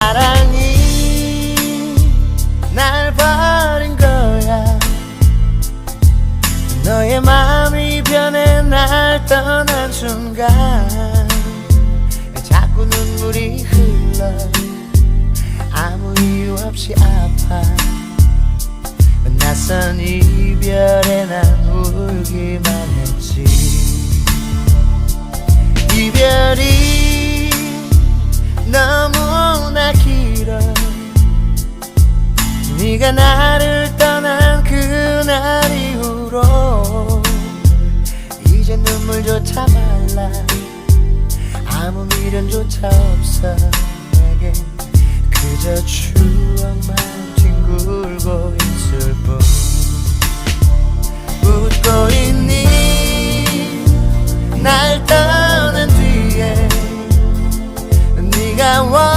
사랑이 날 버린 거야. 너의 마음이 변해 날 떠난 순간 자꾸 눈물이 흘러 아무 이유 없이 아파. 낯선 이 네가 나를 떠난 그날 이후로 이제 눈물조차 말라. 아무 미련조차 없어. 내게 그저 추억만 뒹굴고 있을 뿐. 웃고 있니? 날 떠난 뒤에 네가 원